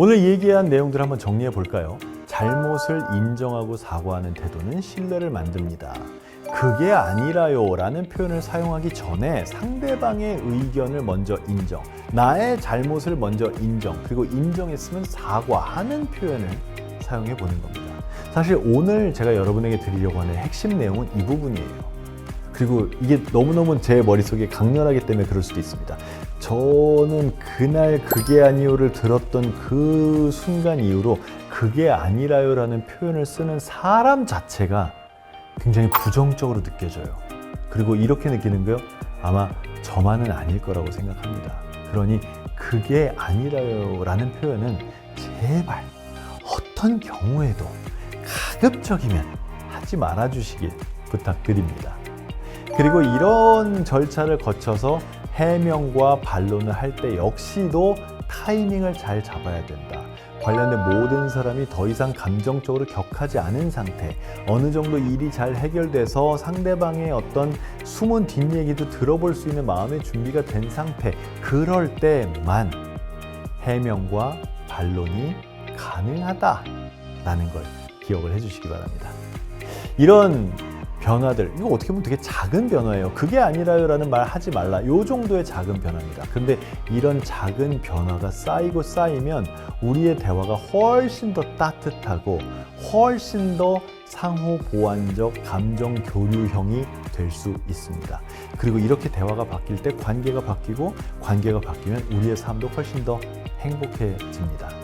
오늘 얘기한 내용들 한번 정리해 볼까요? 잘못을 인정하고 사과하는 태도는 신뢰를 만듭니다. 그게 아니라요 라는 표현을 사용하기 전에 상대방의 의견을 먼저 인정, 나의 잘못을 먼저 인정, 그리고 인정했으면 사과하는 표현을 사용해 보는 겁니다. 사실 오늘 제가 여러분에게 드리려고 하는 핵심 내용은 이 부분이에요. 그리고 이게 너무너무 제 머릿속에 강렬하기 때문에 그럴 수도 있습니다. 저는 그날 그게 아니요를 들었던 그 순간 이후로 그게 아니라요라는 표현을 쓰는 사람 자체가 굉장히 부정적으로 느껴져요. 그리고 이렇게 느끼는 거요. 아마 저만은 아닐 거라고 생각합니다. 그러니 그게 아니라요라는 표현은 제발 어떤 경우에도 가급적이면 하지 말아 주시길 부탁드립니다. 그리고 이런 절차를 거쳐서 해명과 반론을 할 때 역시도 타이밍을 잘 잡아야 된다. 관련된 모든 사람이 더 이상 감정적으로 격하지 않은 상태, 어느 정도 일이 잘 해결돼서 상대방의 어떤 숨은 뒷얘기도 들어볼 수 있는 마음의 준비가 된 상태, 그럴 때만 해명과 반론이 가능하다라는 걸 기억을 해주시기 바랍니다. 이런 변화들 이거 어떻게 보면 되게 작은 변화예요. 그게 아니라요 라는 말 하지 말라. 요 정도의 작은 변화입니다. 근데 이런 작은 변화가 쌓이고 쌓이면 우리의 대화가 훨씬 더 따뜻하고 훨씬 더 상호 보완적 감정 교류형이 될 수 있습니다. 그리고 이렇게 대화가 바뀔 때 관계가 바뀌고 관계가 바뀌면 우리의 삶도 훨씬 더 행복해집니다.